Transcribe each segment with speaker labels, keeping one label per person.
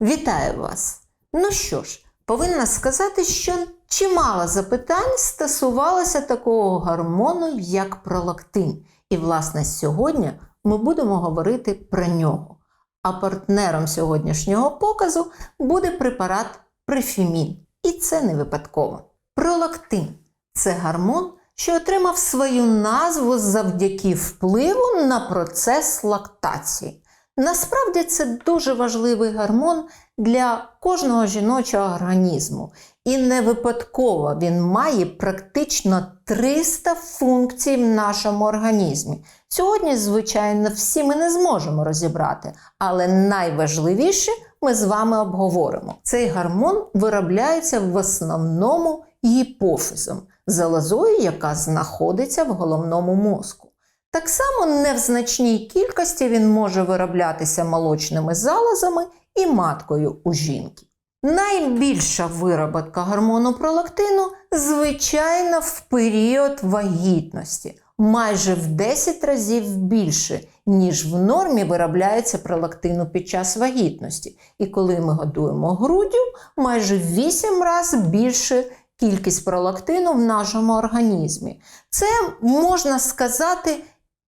Speaker 1: Вітаю вас! Ну що ж, повинна сказати, що чимало запитань стосувалося такого гормону, як пролактин. І, власне, сьогодні ми будемо говорити про нього. А партнером сьогоднішнього показу буде препарат префімін. І це не випадково. Пролактин це гормон, що отримав свою назву завдяки впливу на процес лактації. Насправді це дуже важливий гормон для кожного жіночого організму. І не випадково він має практично 300 функцій в нашому організмі. Сьогодні, звичайно, всі ми не зможемо розібрати, але найважливіше ми з вами обговоримо. Цей гормон виробляється в основному гіпофізом, залозою, яка знаходиться в головному мозку. Так само не в значній кількості він може вироблятися молочними залозами і маткою у жінки. Найбільша вироботка гормону пролактину, звичайно, в період вагітності, майже в 10 разів більше, ніж в нормі виробляється пролактину під час вагітності. І коли ми годуємо груддю, майже в 8 разів більше кількість пролактину в нашому організмі. Це можна сказати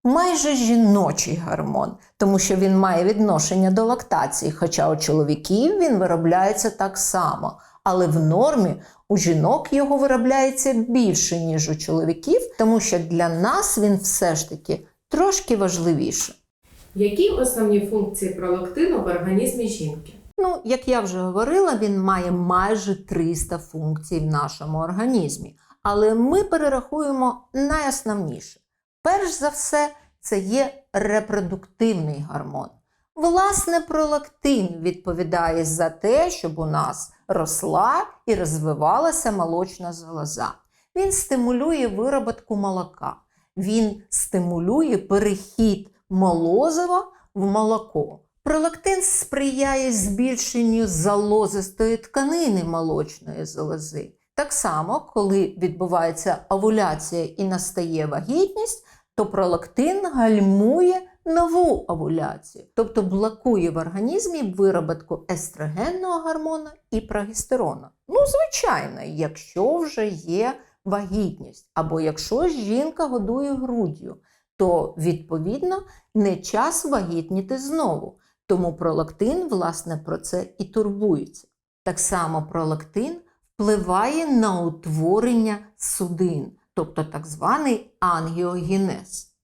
Speaker 1: майже жіночий гормон, тому що він має відношення до лактації, хоча у чоловіків він виробляється так само. Але в нормі у жінок його виробляється більше, ніж у чоловіків, тому що для нас він все ж таки трошки важливіше.
Speaker 2: Які основні функції пролактину в організмі жінки?
Speaker 1: Ну, як я вже говорила, він має майже 300 функцій в нашому організмі. Але ми перерахуємо найосновніше. Перш за все, це є репродуктивний гормон. Власне, пролактин відповідає за те, щоб у нас росла і розвивалася молочна залоза. Він стимулює вироботку молока, він стимулює перехід молозива в молоко. Пролактин сприяє збільшенню залозистої тканини молочної залози. Так само, коли відбувається овуляція і настає вагітність, то пролактин гальмує нову овуляцію, тобто блокує в організмі вироботку естрогенного гормону і прогестерону. Ну, звичайно, якщо вже є вагітність, або якщо жінка годує груддю, то відповідно не час вагітніти знову. Тому пролактин, власне, про це і турбується. Так само пролактин впливає на утворення судин, тобто так званий ангіогенез,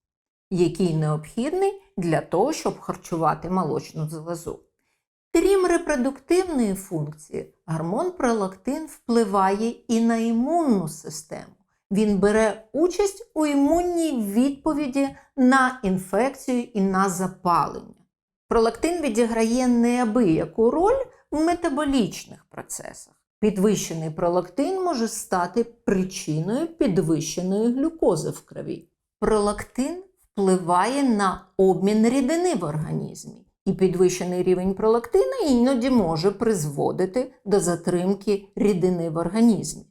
Speaker 1: який необхідний для того, щоб харчувати молочну залозу. Крім репродуктивної функції, гормон пролактин впливає і на імунну систему. Він бере участь у імунній відповіді на інфекцію і на запалення. Пролактин відіграє неабияку роль в метаболічних процесах. Підвищений пролактин може стати причиною підвищеної глюкози в крові. Пролактин впливає на обмін рідини в організмі, і підвищений рівень пролактина іноді може призводити до затримки рідини в організмі.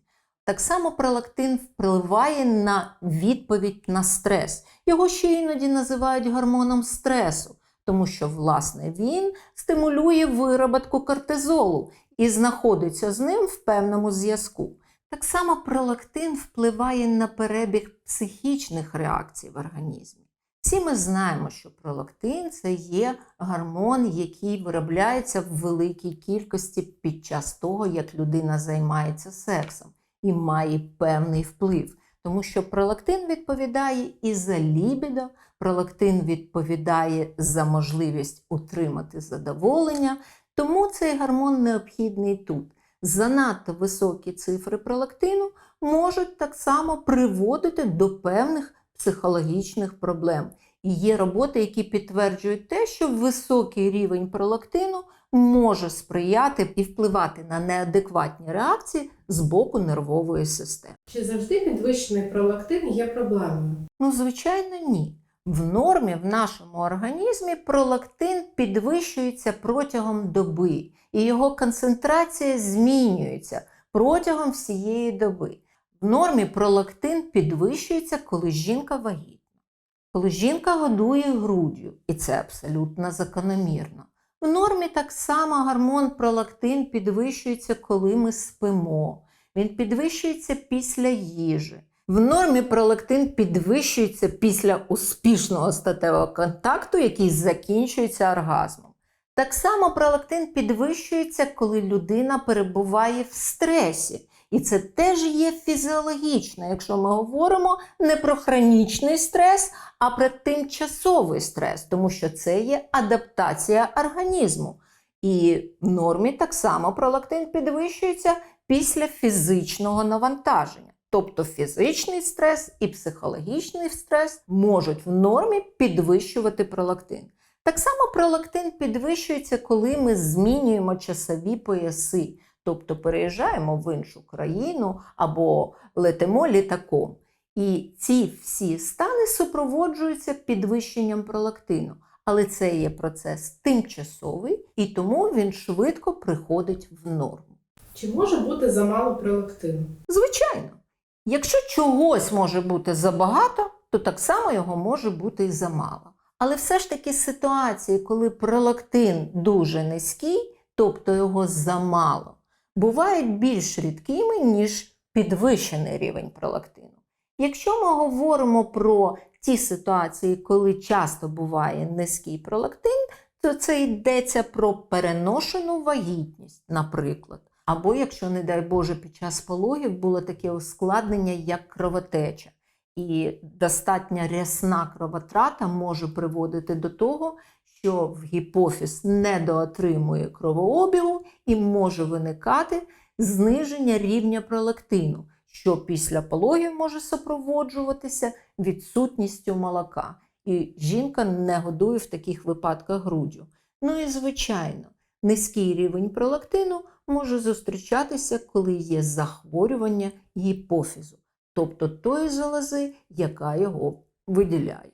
Speaker 1: Так само пролактин впливає на відповідь на стрес. Його ще іноді називають гормоном стресу, тому що, власне, він стимулює вироботку кортизолу і знаходиться з ним в певному зв'язку. Так само пролактин впливає на перебіг психічних реакцій в організмі. Всі ми знаємо, що пролактин це є гормон, який виробляється в великій кількості під час того, як людина займається сексом, і має певний вплив. Тому що пролактин відповідає і за лібідо, пролактин відповідає за можливість утримати задоволення, тому цей гормон необхідний тут. Занадто високі цифри пролактину можуть так само приводити до певних психологічних проблем. І є роботи, які підтверджують те, що високий рівень пролактину може сприяти і впливати на неадекватні реакції з боку нервової системи.
Speaker 2: Чи завжди підвищений пролактин є проблемою?
Speaker 1: Ну, звичайно, ні. В нормі в нашому організмі пролактин підвищується протягом доби, і його концентрація змінюється протягом всієї доби. В нормі пролактин підвищується, коли жінка вагітна, коли жінка годує груддю, і це абсолютно закономірно. В нормі так само гормон пролактин підвищується, коли ми спимо. Він підвищується після їжі. В нормі пролактин підвищується після успішного статевого контакту, який закінчується оргазмом. Так само пролактин підвищується, коли людина перебуває в стресі. І це теж є фізіологічно, якщо ми говоримо не про хронічний стрес, а про тимчасовий стрес, тому що це є адаптація організму. І в нормі так само пролактин підвищується після фізичного навантаження. Тобто фізичний стрес і психологічний стрес можуть в нормі підвищувати пролактин. Так само пролактин підвищується, коли ми змінюємо часові пояси, тобто переїжджаємо в іншу країну або летимо літаком. І ці всі стани супроводжуються підвищенням пролактину. Але це є процес тимчасовий, і тому він швидко приходить в норму.
Speaker 2: Чи може бути замало пролактину?
Speaker 1: Звичайно, якщо чогось може бути забагато, то так само його може бути і замало. Але все ж таки ситуації, коли пролактин дуже низький, тобто його замало, бувають більш рідкими, ніж підвищений рівень пролактину. Якщо ми говоримо про ті ситуації, коли часто буває низький пролактин, то це йдеться про переношену вагітність, наприклад. Або якщо, не дай Боже, під час пологів було таке ускладнення, як кровотеча. І достатня рясна кровотрата може приводити до того, що в гіпофіз недоотримує кровообігу і може виникати зниження рівня пролактину, що після пологів може супроводжуватися відсутністю молока. І жінка не годує в таких випадках груддю. Ну і звичайно, низький рівень пролактину може зустрічатися, коли є захворювання гіпофізу, тобто тої залози, яка його виділяє.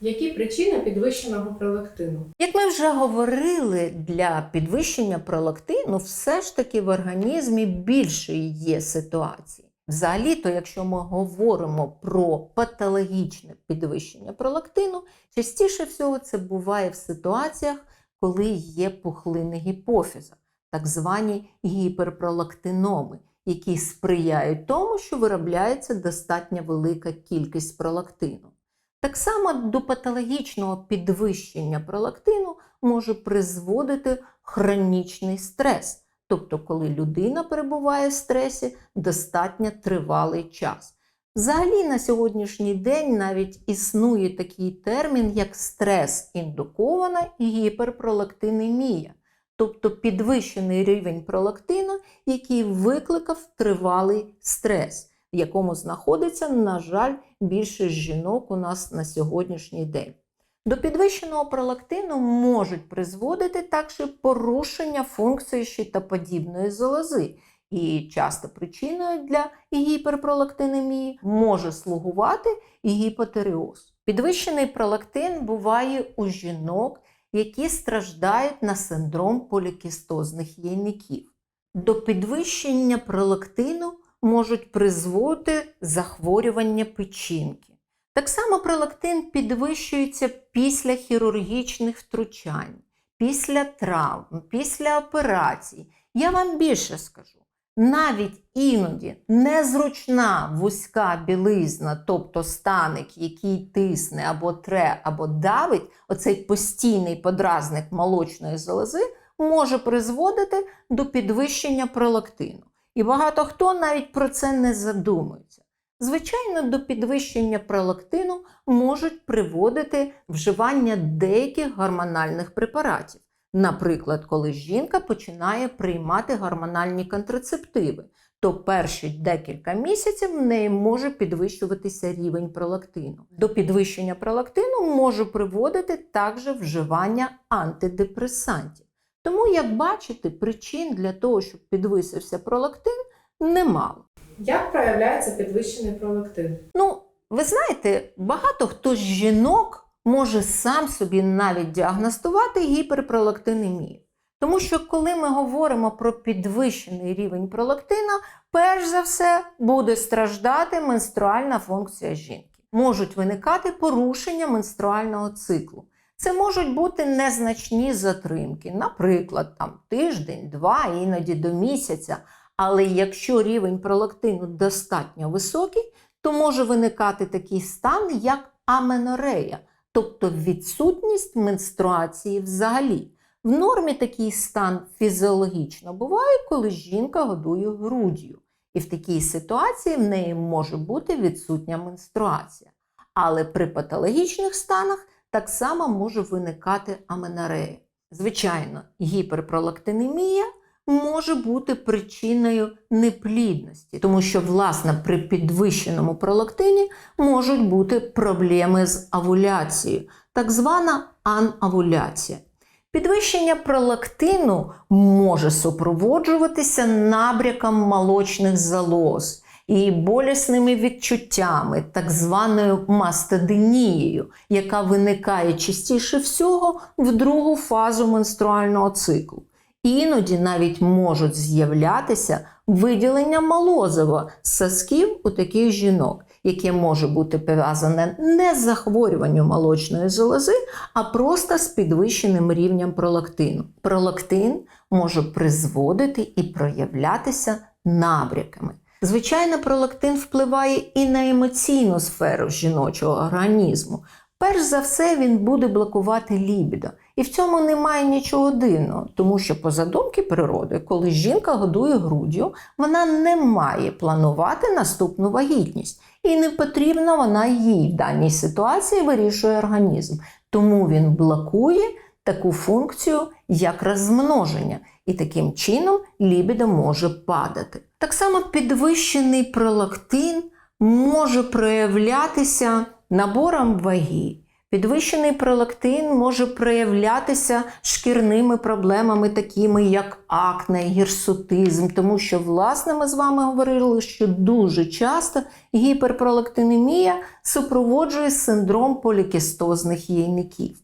Speaker 2: Які причини підвищеного пролактину?
Speaker 1: Як ми вже говорили, для підвищення пролактину все ж таки в організмі більше є ситуацій. Взагалі-то, якщо ми говоримо про патологічне підвищення пролактину, частіше всього це буває в ситуаціях, коли є пухлини гіпофіза, так звані гіперпролактиноми, які сприяють тому, що виробляється достатньо велика кількість пролактину. Так само до патологічного підвищення пролактину може призводити хронічний стрес, тобто коли людина перебуває в стресі достатньо тривалий час. Взагалі на сьогоднішній день навіть існує такий термін, як стрес-індукована гіперпролактинемія, тобто підвищений рівень пролактину, який викликав тривалий стрес, в якому знаходиться, на жаль, більше жінок у нас на сьогоднішній день. До підвищеного пролактину можуть призводити також порушення функції щитоподібної залози. І часто причиною для гіперпролактинемії може слугувати і гіпотереоз. Підвищений пролактин буває у жінок, які страждають на синдром полікістозних яйників. До підвищення пролактину можуть призводити захворювання печінки. Так само пролактин підвищується після хірургічних втручань, після травм, після операцій. Я вам більше скажу. Навіть іноді незручна вузька білизна, тобто станик, який тисне або тре, або давить, оцей постійний подразник молочної залози, може призводити до підвищення пролактину. І багато хто навіть про це не задумується. Звичайно, до підвищення пролактину можуть приводити вживання деяких гормональних препаратів. Наприклад, коли жінка починає приймати гормональні контрацептиви, то перші декілька місяців в неї може підвищуватися рівень пролактину. До підвищення пролактину може приводити також вживання антидепресантів. Тому, як бачите, причин для того, щоб підвисився пролактин, немало.
Speaker 2: Як проявляється підвищений пролактин?
Speaker 1: Ну, ви знаєте, багато хто з жінок може сам собі навіть діагностувати гіперпролактинемію. Тому що коли ми говоримо про підвищений рівень пролактина, перш за все буде страждати менструальна функція жінки. Можуть виникати порушення менструального циклу. Це можуть бути незначні затримки, наприклад, там тиждень, два, іноді до місяця. Але якщо рівень пролактину достатньо високий, то може виникати такий стан, як аменорея, тобто відсутність менструації взагалі. В нормі такий стан фізіологічно буває, коли жінка годує груддю. І в такій ситуації в неї може бути відсутня менструація. Але при патологічних станах так само може виникати аменорея. Звичайно, гіперпролактинемія може бути причиною неплідності, тому що, власне, при підвищеному пролактині можуть бути проблеми з овуляцією, так звана анавуляція. Підвищення пролактину може супроводжуватися набряком молочних залоз і болісними відчуттями, так званою мастоденією, яка виникає частіше всього в другу фазу менструального циклу. Іноді навіть можуть з'являтися виділення молозива з сосків у таких жінок, яке може бути пов'язане не з захворюванням молочної залози, а просто з підвищеним рівнем пролактину. Пролактин може призводити і проявлятися набряками. Звичайно, пролактин впливає і на емоційну сферу жіночого організму. Перш за все, він буде блокувати лібідо. І в цьому немає нічого дивного, тому що по задумки природи, коли жінка годує груддю, вона не має планувати наступну вагітність. І не потрібна вона їй в даній ситуації вирішує організм. Тому він блокує таку функцію, як розмноження, і таким чином лібідо може падати. Так само підвищений пролактин може проявлятися набором ваги. Підвищений пролактин може проявлятися шкірними проблемами, такими як акне, гірсутизм, тому що, власне, ми з вами говорили, що дуже часто гіперпролактинемія супроводжує синдром полікістозних яйників.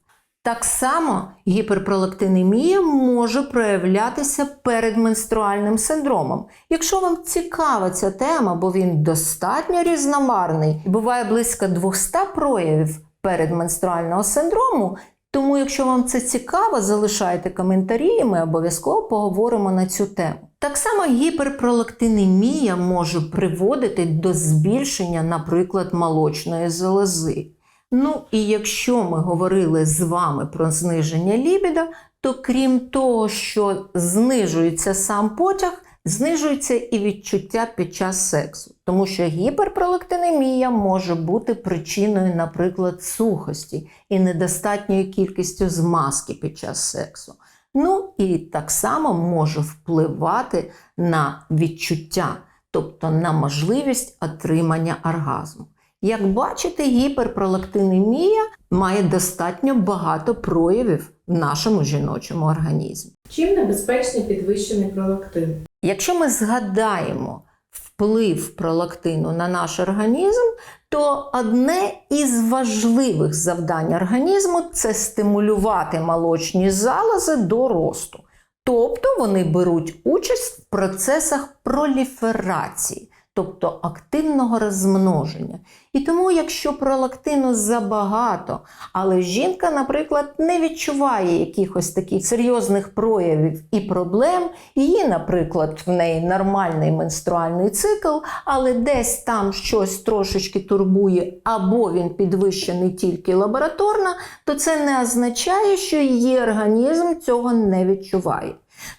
Speaker 1: Так само гіперпролактинемія може проявлятися перед менструальним синдромом. Якщо вам цікава ця тема, бо він достатньо різномарний, буває близько 200 проявів передменструального синдрому. Тому, якщо вам це цікаво, залишайте коментарі, і ми обов'язково поговоримо на цю тему. Так само гіперпролактинемія може приводити до збільшення, наприклад, молочної залози. Ну і якщо ми говорили з вами про зниження лібіда, то крім того, що знижується сам потяг, знижується і відчуття під час сексу, тому що гіперпролактинемія може бути причиною, наприклад, сухості і недостатньої кількістю змазки під час сексу. Ну і так само може впливати на відчуття, тобто на можливість отримання оргазму. Як бачите, гіперпролактинемія має достатньо багато проявів в нашому жіночому організмі.
Speaker 2: Чим небезпечний підвищений пролактин?
Speaker 1: Якщо ми згадаємо вплив пролактину на наш організм, то одне із важливих завдань організму це стимулювати молочні залози до росту. Тобто вони беруть участь в процесах проліферації, тобто активного розмноження. І тому, якщо пролактину забагато, але жінка, наприклад, не відчуває якихось таких серйозних проявів і проблем, її, наприклад, в неї нормальний менструальний цикл, але десь там щось трошечки турбує, або він підвищений тільки лабораторно, то це не означає, що її організм цього не відчуває.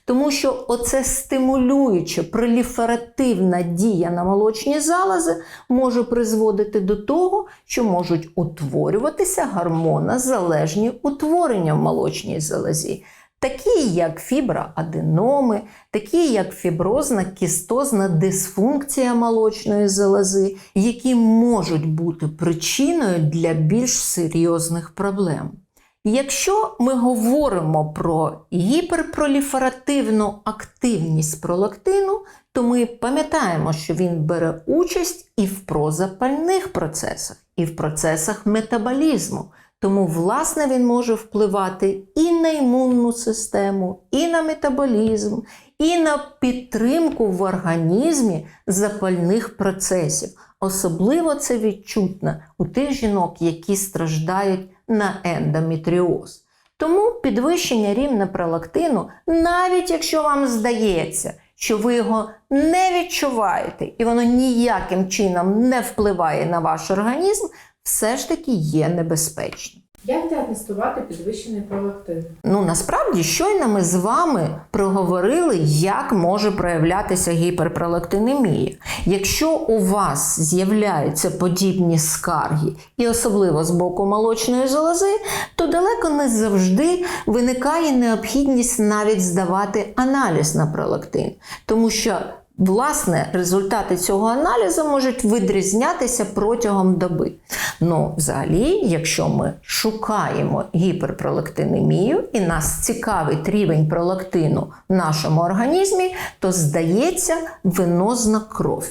Speaker 1: Тому що оце стимулююча проліферативна дія на молочні залози може призводити до того, що можуть утворюватися гормонозалежні утворення в молочній залозі, такі як фіброаденоми, такі як фіброзна кістозна дисфункція молочної залози, які можуть бути причиною для більш серйозних проблем. Якщо ми говоримо про гіперпроліферативну активність пролактину, то ми пам'ятаємо, що він бере участь і в прозапальних процесах, і в процесах метаболізму. Тому, власне, він може впливати і на імунну систему, і на метаболізм, і на підтримку в організмі запальних процесів. Особливо це відчутно у тих жінок, які страждають на ендометріоз. Тому підвищення рівня пролактину, навіть якщо вам здається, що ви його не відчуваєте і воно ніяким чином не впливає на ваш організм, все ж таки є небезпечним.
Speaker 2: Як діагностувати підвищений пролактин?
Speaker 1: Ну насправді щойно ми з вами проговорили, як може проявлятися гіперпролактинемія. Якщо у вас з'являються подібні скарги, і особливо з боку молочної залози, то далеко не завжди виникає необхідність навіть здавати аналіз на пролактин, тому що Власне, результати цього аналізу можуть відрізнятися протягом доби. Ну, взагалі, якщо ми шукаємо гіперпролактинемію і нас цікавить рівень пролактину в нашому організмі, то здається венозна кров.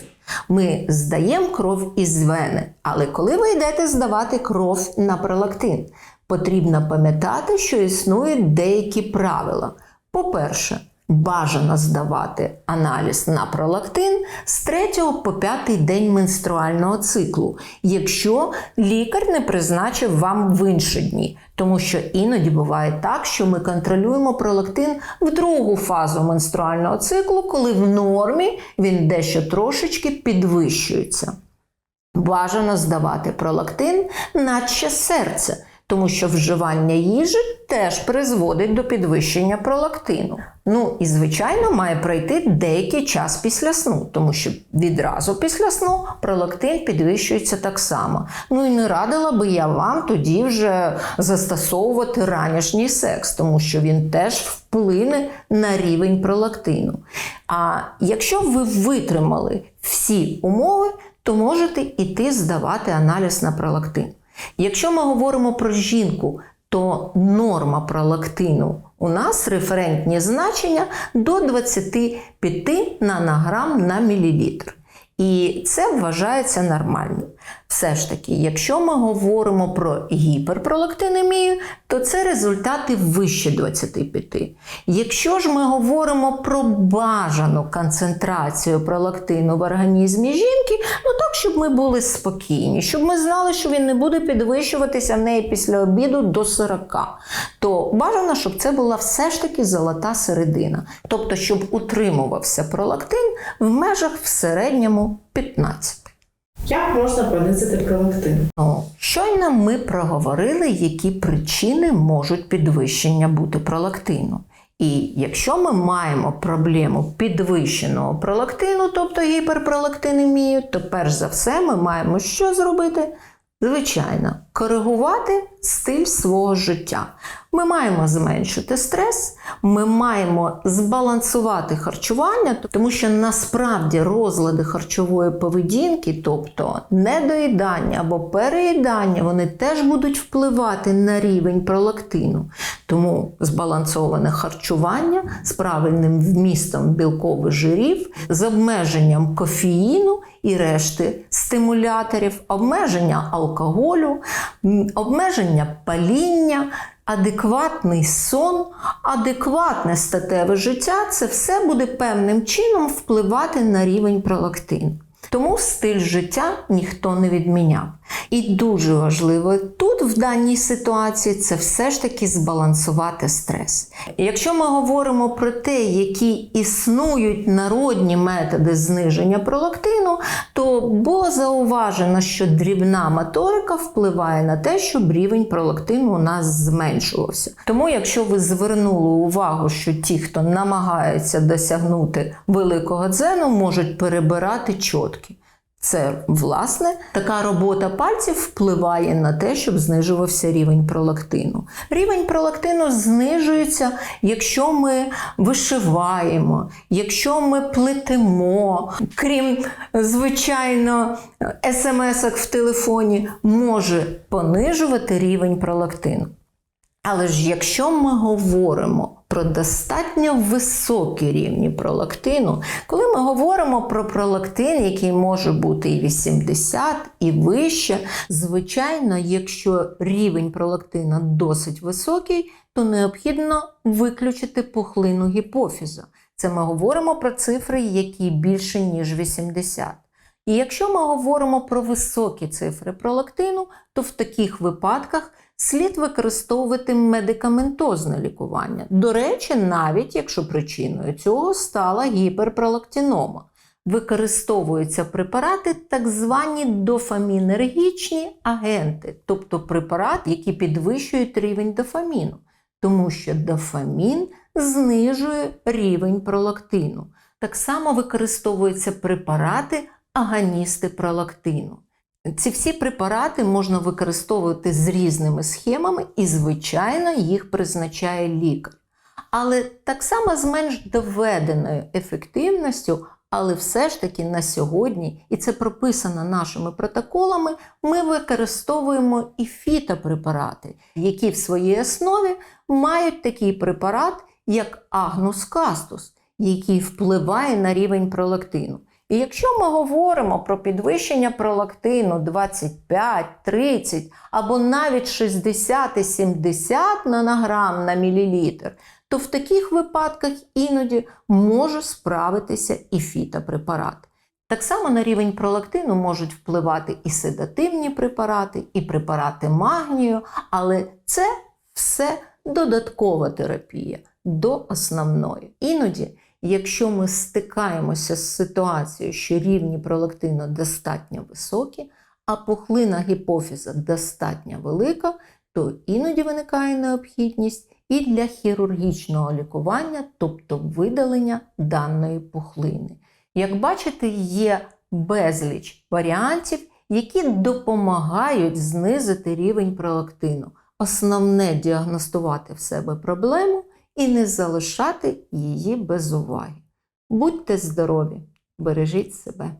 Speaker 1: Ми здаємо кров із вени, але коли ви йдете здавати кров на пролактин, потрібно пам'ятати, що існують деякі правила. По-перше, Бажано здавати аналіз на пролактин з 3 по 5 день менструального циклу, якщо лікар не призначив вам в інші дні. Тому що іноді буває так, що ми контролюємо пролактин в другу фазу менструального циклу, коли в нормі він дещо трошечки підвищується. Бажано здавати пролактин наче серце, тому що вживання їжі теж призводить до підвищення пролактину. Ну і звичайно має пройти деякий час після сну, тому що відразу після сну пролактин підвищується так само. Ну і не радила би я вам тоді вже застосовувати ранішній секс, тому що він теж вплине на рівень пролактину. А якщо ви витримали всі умови, то можете іти здавати аналіз на пролактин. Якщо ми говоримо про жінку, то норма пролактину у нас референтні значення до 25 нанограм на мілілітр. І це вважається нормальним. Все ж таки, якщо ми говоримо про гіперпролактинемію, то це результати вище 25. Якщо ж ми говоримо про бажану концентрацію пролактину в організмі жінки, ну так, щоб ми були спокійні, щоб ми знали, що він не буде підвищуватися в неї після обіду до 40, то бажано, щоб це була все ж таки золота середина. Тобто, щоб утримувався пролактин в межах в середньому 15.
Speaker 2: Як можна понизити пролактин?
Speaker 1: Ну, щойно ми проговорили, які причини можуть підвищення бути пролактину. І якщо ми маємо проблему підвищеного пролактину, тобто гіперпролактинемію, то перш за все ми маємо що зробити? Звичайно, коригувати стиль свого життя. Ми маємо зменшити стрес, ми маємо збалансувати харчування, тому що насправді розлади харчової поведінки, тобто недоїдання або переїдання, вони теж будуть впливати на рівень пролактину. Тому збалансоване харчування з правильним вмістом білкових жирів, з обмеженням кофеїну і решти стимуляторів, обмеження алкоголю, обмеження паління, адекватний сон, адекватне статеве життя це все буде певним чином впливати на рівень пролактин. Тому стиль життя ніхто не відміняв. І дуже важливо тут, в даній ситуації, це все ж таки збалансувати стрес. Якщо ми говоримо про те, які існують народні методи зниження пролактину, то було зауважено, що дрібна моторика впливає на те, щоб рівень пролактину у нас зменшувався. Тому, якщо ви звернули увагу, що ті, хто намагається досягнути великого дзену, можуть перебирати чотки. Це, власне, така робота пальців впливає на те, щоб знижувався рівень пролактину. Рівень пролактину знижується, якщо ми вишиваємо, якщо ми плетемо. Крім, звичайно, смс-ок в телефоні може понижувати рівень пролактину. Але ж якщо ми говоримо про достатньо високі рівні пролактину, коли ми говоримо про пролактин, який може бути і 80, і вище, звичайно, якщо рівень пролактина досить високий, то необхідно виключити пухлину гіпофіза. Це ми говоримо про цифри, які більше ніж 80. І якщо ми говоримо про високі цифри пролактину, то в таких випадках слід використовувати медикаментозне лікування. До речі, навіть якщо причиною цього стала гіперпролактинома. Використовуються препарати, так звані дофамінергічні агенти, тобто препарати, які підвищують рівень дофаміну, тому що дофамін знижує рівень пролактину. Так само використовуються препарати аганісти пролактину. Ці всі препарати можна використовувати з різними схемами, і, звичайно, їх призначає лікар. Але так само з менш доведеною ефективністю, але все ж таки на сьогодні, і це прописано нашими протоколами, ми використовуємо і фітопрепарати, які в своїй основі мають такий препарат, як агнус кастус, який впливає на рівень пролактину. І якщо ми говоримо про підвищення пролактину 25, 30 або навіть 60 і 70 нанограм на мілілітр, то в таких випадках іноді може справитися і фітопрепарат. Так само на рівень пролактину можуть впливати і седативні препарати, і препарати магнію, але це все додаткова терапія до основної. Іноді Якщо ми стикаємося з ситуацією, що рівні пролактину достатньо високі, а пухлина гіпофіза достатньо велика, то іноді виникає необхідність і для хірургічного лікування, тобто видалення даної пухлини. Як бачите, є безліч варіантів, які допомагають знизити рівень пролактину. Основне діагностувати в себе проблему і не залишати її без уваги. Будьте здорові, бережіть себе.